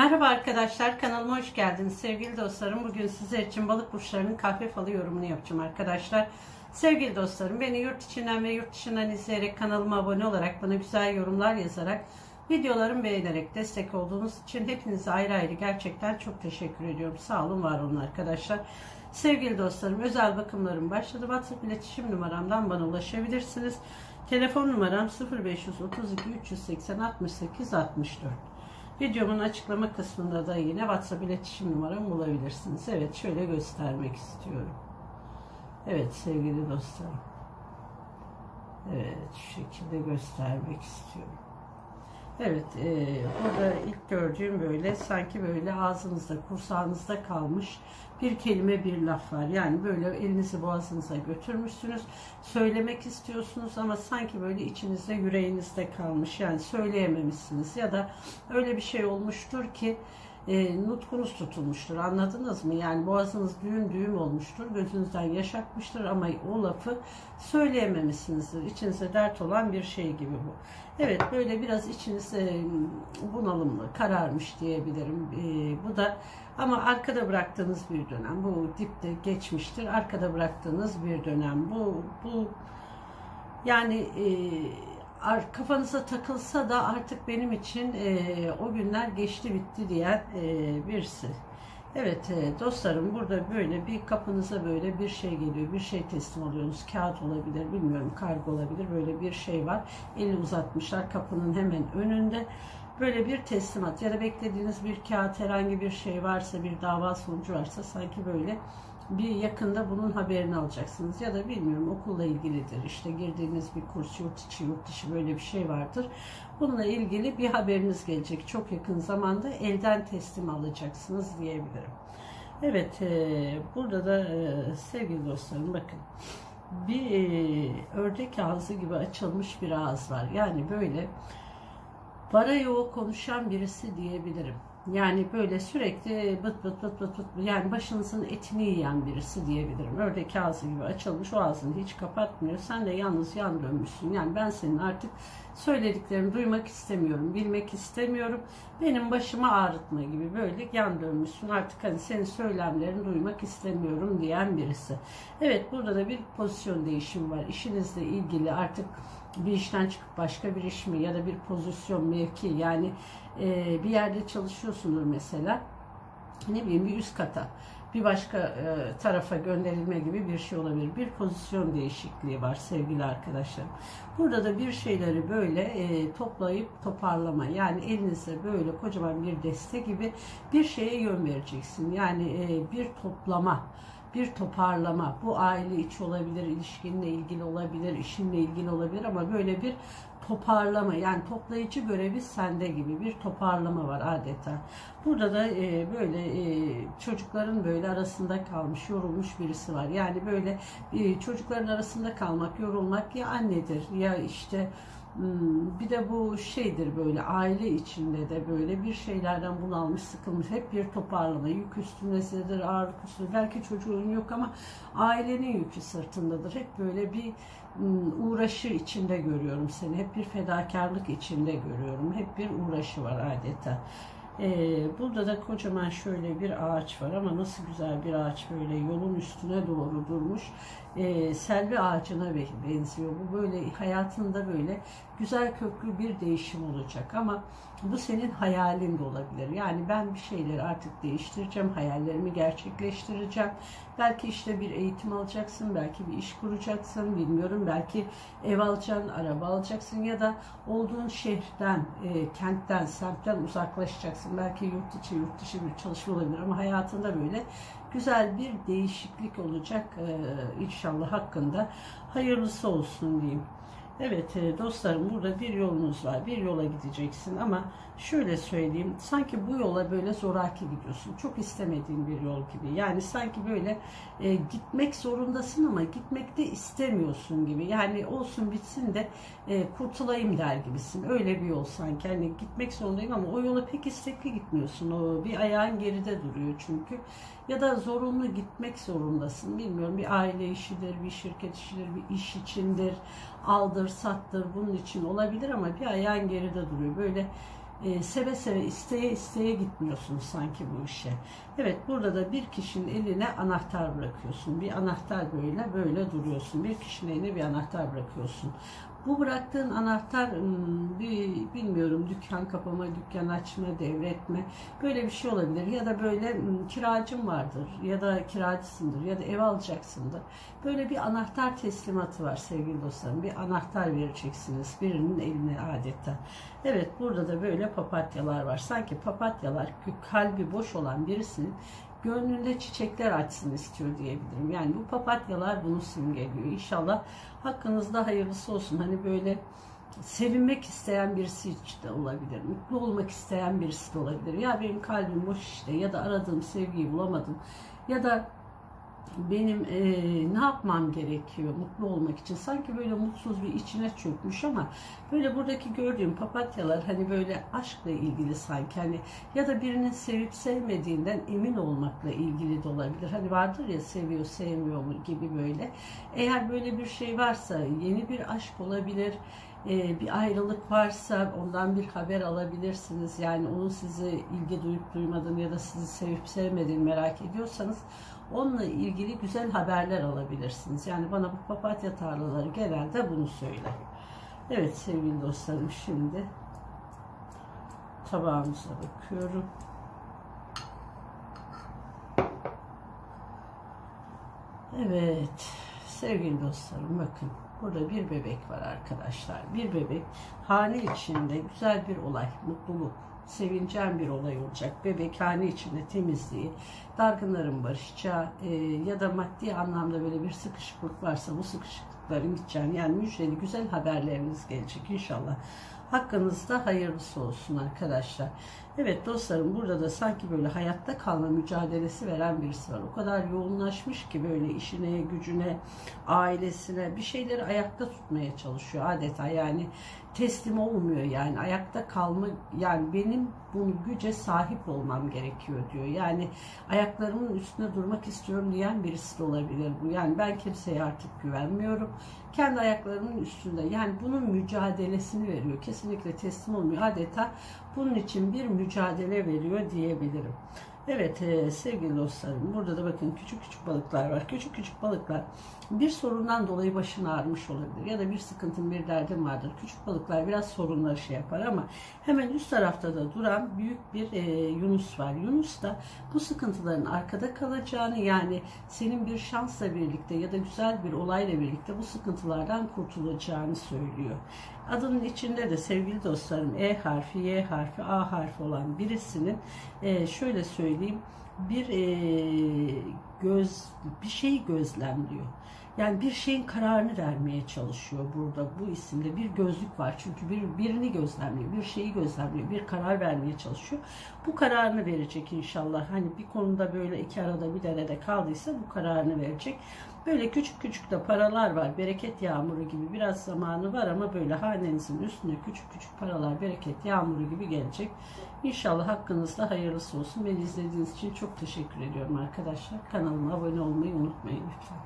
Merhaba arkadaşlar kanalıma hoş geldiniz sevgili dostlarım. Bugün sizler için balık burçlarının kahve falı yorumunu yapacağım arkadaşlar. Sevgili dostlarım beni yurt içinden ve yurt dışından izleyerek kanalıma abone olarak bana güzel yorumlar yazarak videolarımı beğenerek destek olduğunuz için hepinize ayrı ayrı gerçekten çok teşekkür ediyorum. Sağ olun var olun arkadaşlar. Sevgili dostlarım özel bakımlarım başladı. WhatsApp iletişim numaramdan bana ulaşabilirsiniz. Telefon numaram 0532 380 68 64. Videomun açıklama kısmında da yine WhatsApp iletişim numaramı bulabilirsiniz. Evet şöyle göstermek istiyorum. Evet sevgili dostlarım. Evet şu şekilde göstermek istiyorum. Evet e, burada ilk gördüğüm böyle sanki böyle ağzınızda kursağınızda kalmış bir kelime bir laf var. Yani böyle elinizi boğazınıza götürmüşsünüz. Söylemek istiyorsunuz ama sanki böyle içinizde yüreğinizde kalmış. Yani söyleyememişsiniz ya da öyle bir şey olmuştur ki e, nutkunuz tutulmuştur. Anladınız mı? Yani boğazınız düğüm düğüm olmuştur. Gözünüzden yaş akmıştır ama o lafı söyleyememişsinizdir. İçinize dert olan bir şey gibi bu. Evet böyle biraz içiniz e, bunalımlı, kararmış diyebilirim. E, bu da ama arkada bıraktığınız bir dönem. Bu dipte geçmiştir. Arkada bıraktığınız bir dönem. Bu bu yani e, kafanıza takılsa da artık benim için e, o günler geçti bitti diyen e, birisi. Evet e, dostlarım burada böyle bir kapınıza böyle bir şey geliyor, bir şey teslim alıyorsunuz. Kağıt olabilir, bilmiyorum kargo olabilir. Böyle bir şey var. Eli uzatmışlar kapının hemen önünde. Böyle bir teslimat ya da beklediğiniz bir kağıt herhangi bir şey varsa, bir dava sonucu varsa sanki böyle bir yakında bunun haberini alacaksınız. Ya da bilmiyorum okulla ilgilidir. İşte girdiğiniz bir kurs yurt içi yurt dışı böyle bir şey vardır. Bununla ilgili bir haberiniz gelecek. Çok yakın zamanda elden teslim alacaksınız diyebilirim. Evet e, burada da e, sevgili dostlarım bakın. Bir e, ördek ağzı gibi açılmış bir ağız var. Yani böyle para yoğu konuşan birisi diyebilirim yani böyle sürekli bıt bıt bıt bıt bıt yani başınızın etini yiyen birisi diyebilirim. Ördek ağzı gibi açılmış o ağzını hiç kapatmıyor. Sen de yalnız yan dönmüşsün. Yani ben senin artık söylediklerini duymak istemiyorum, bilmek istemiyorum. Benim başımı ağrıtma gibi böyle yan dönmüşsün. Artık hani senin söylemlerini duymak istemiyorum diyen birisi. Evet burada da bir pozisyon değişimi var. İşinizle ilgili artık bir işten çıkıp başka bir iş mi ya da bir pozisyon mevki yani e, bir yerde çalışıyorsundur mesela ne bileyim bir üst kata bir başka e, tarafa gönderilme gibi bir şey olabilir. Bir pozisyon değişikliği var sevgili arkadaşlarım. Burada da bir şeyleri böyle e, toplayıp toparlama. Yani elinizde böyle kocaman bir deste gibi bir şeye yön vereceksin. Yani e, bir toplama bir toparlama. Bu aile içi olabilir, ilişkinle ilgili olabilir, işinle ilgili olabilir ama böyle bir toparlama yani toplayıcı görevi sende gibi bir toparlama var adeta. Burada da e, böyle e, çocukların böyle arasında kalmış, yorulmuş birisi var. Yani böyle e, çocukların arasında kalmak, yorulmak ya annedir ya işte bir de bu şeydir böyle aile içinde de böyle bir şeylerden bunalmış sıkılmış hep bir toparlama yük üstündedir ağırlık üstünde belki çocuğun yok ama ailenin yükü sırtındadır. Hep böyle bir hmm, uğraşı içinde görüyorum seni hep bir fedakarlık içinde görüyorum hep bir uğraşı var adeta ee, burada da kocaman şöyle bir ağaç var ama nasıl güzel bir ağaç böyle yolun üstüne doğru durmuş. Ee, selvi ağacına benziyor. Bu böyle hayatında böyle güzel köklü bir değişim olacak ama bu senin hayalin de olabilir. Yani ben bir şeyleri artık değiştireceğim, hayallerimi gerçekleştireceğim. Belki işte bir eğitim alacaksın, belki bir iş kuracaksın, bilmiyorum. Belki ev alacaksın, araba alacaksın ya da olduğun şehirden, e, kentten, semtten uzaklaşacaksın. Belki yurt içi, yurt dışı bir çalışma olabilir ama hayatında böyle güzel bir değişiklik olacak inşallah hakkında. Hayırlısı olsun diyeyim. Evet e, dostlarım burada bir yolunuz var. Bir yola gideceksin ama şöyle söyleyeyim. Sanki bu yola böyle zoraki gidiyorsun. Çok istemediğin bir yol gibi. Yani sanki böyle e, gitmek zorundasın ama gitmek de istemiyorsun gibi. Yani olsun bitsin de e, kurtulayım der gibisin. Öyle bir yol sanki. Hani gitmek zorundayım ama o yola pek istekli gitmiyorsun. O bir ayağın geride duruyor çünkü. Ya da zorunlu gitmek zorundasın. Bilmiyorum bir aile işidir, bir şirket işidir, bir iş içindir aldır sattır bunun için olabilir ama bir ayağın geride duruyor. Böyle e, seve seve isteye isteye gitmiyorsunuz sanki bu işe. Evet burada da bir kişinin eline anahtar bırakıyorsun. Bir anahtar böyle böyle duruyorsun. Bir kişinin eline bir anahtar bırakıyorsun. Bu bıraktığın anahtar bilmiyorum dükkan kapama, dükkan açma, devretme böyle bir şey olabilir. Ya da böyle kiracın vardır ya da kiracısındır ya da ev alacaksındır. Böyle bir anahtar teslimatı var sevgili dostlarım. Bir anahtar vereceksiniz birinin eline adeta. Evet burada da böyle papatyalar var. Sanki papatyalar kalbi boş olan birisinin gönlünde çiçekler açsın istiyor diyebilirim. Yani bu papatyalar bunu simgeliyor. İnşallah hakkınızda hayırlısı olsun. Hani böyle sevinmek isteyen birisi de olabilir. Mutlu olmak isteyen birisi de olabilir. Ya benim kalbim boş işte ya da aradığım sevgiyi bulamadım. Ya da benim e, ne yapmam gerekiyor mutlu olmak için? Sanki böyle mutsuz bir içine çökmüş ama böyle buradaki gördüğüm papatyalar hani böyle aşkla ilgili sanki hani ya da birinin sevip sevmediğinden emin olmakla ilgili de olabilir. Hani vardır ya seviyor sevmiyor mu gibi böyle. Eğer böyle bir şey varsa yeni bir aşk olabilir e, bir ayrılık varsa ondan bir haber alabilirsiniz. Yani onun sizi ilgi duyup duymadığını ya da sizi sevip sevmediğini merak ediyorsanız onunla ilgili güzel haberler alabilirsiniz. Yani bana bu papatya tarlaları genelde bunu söyler. Evet sevgili dostlarım şimdi tabağımıza bakıyorum. Evet sevgili dostlarım bakın burada bir bebek var arkadaşlar. Bir bebek hane içinde güzel bir olay, mutluluk, sevincen bir olay olacak. Bebek hane içinde temizliği, dargınların barışacağı e, ya da maddi anlamda böyle bir sıkışıklık varsa bu sıkışıklıkların gideceğini yani müjdeli güzel haberleriniz gelecek inşallah. Hakkınızda hayırlısı olsun arkadaşlar. Evet dostlarım burada da sanki böyle hayatta kalma mücadelesi veren birisi var. O kadar yoğunlaşmış ki böyle işine, gücüne, ailesine bir şeyleri ayakta tutmaya çalışıyor adeta. Yani teslim olmuyor yani ayakta kalma yani benim bunu güce sahip olmam gerekiyor diyor. Yani ayaklarımın üstünde durmak istiyorum diyen birisi de olabilir bu. Yani ben kimseye artık güvenmiyorum. Kendi ayaklarımın üstünde yani bunun mücadelesini veriyor. Kesinlikle teslim olmuyor. Adeta bunun için bir mücadele veriyor diyebilirim. Evet e, sevgili dostlarım burada da bakın küçük küçük balıklar var. Küçük küçük balıklar bir sorundan dolayı başın ağrımış olabilir ya da bir sıkıntın bir derdin vardır. Küçük balıklar biraz sorunları şey yapar ama hemen üst tarafta da duran büyük bir e, Yunus var. Yunus da bu sıkıntıların arkada kalacağını yani senin bir şansla birlikte ya da güzel bir olayla birlikte bu sıkıntılardan kurtulacağını söylüyor. Adının içinde de sevgili dostlarım E harfi, Y harfi, A harfi olan birisinin e, şöyle söyleyeyim bir e, göz bir şeyi gözlemliyor. Yani bir şeyin kararını vermeye çalışıyor burada bu isimde bir gözlük var çünkü bir birini gözlemliyor, bir şeyi gözlemliyor, bir karar vermeye çalışıyor. Bu kararını verecek inşallah. Hani bir konuda böyle iki arada bir derede kaldıysa bu kararını verecek. Böyle küçük küçük de paralar var. Bereket yağmuru gibi biraz zamanı var ama böyle hanenizin üstüne küçük küçük paralar bereket yağmuru gibi gelecek. İnşallah hakkınızda hayırlısı olsun. Beni izlediğiniz için çok teşekkür ediyorum arkadaşlar. Kanalıma abone olmayı unutmayın lütfen.